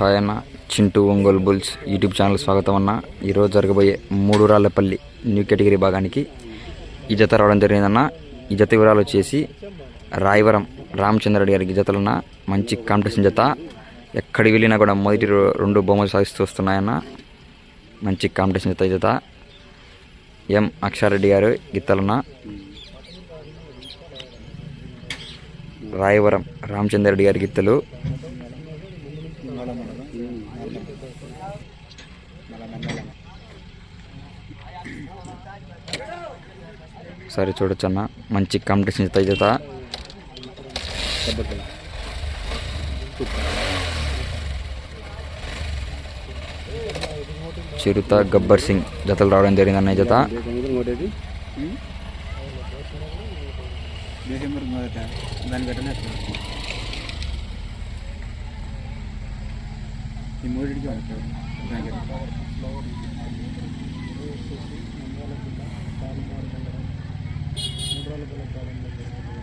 Hi అన్న Chintu Ongole bulls YouTube channel స్వాగతం అన్న. ఈరోజు జరగబోయే మూడు రాళ్ళపల్లి న్యూ కేటగిరీ భాగానికి ఈ జత రావడం జరిగిందన్న. ఈ జత వివరాలు వచ్చేసి రాయవరం రామచంద్రరెడ్డి గారికి జతలున్న మంచి కాంపిటీషన్ జత. ఎక్కడికి వెళ్ళినా కూడా మొదటి రెండు బొమ్మలు సాగిస్తూ వస్తున్నాయన్న మంచి కాంపిటీషన్ జత ఈ జత. ఎం అక్షారెడ్డి గారు గిత్తలున్న రాయవరం రామచంద్రరెడ్డి గారి గిత్తలు. సరే చూడొచ్చు అన్న. మంచి కాంపిటీషన్ ఇస్తాయి జత చిరుత గబ్బర్ సింగ్ జతలు రావడం జరిగిందన్న ఈ జత. మొదటి డిసెంబర్ మొదట దాని గట్టనే ఈ మూడింటికి ఉంటారు దాని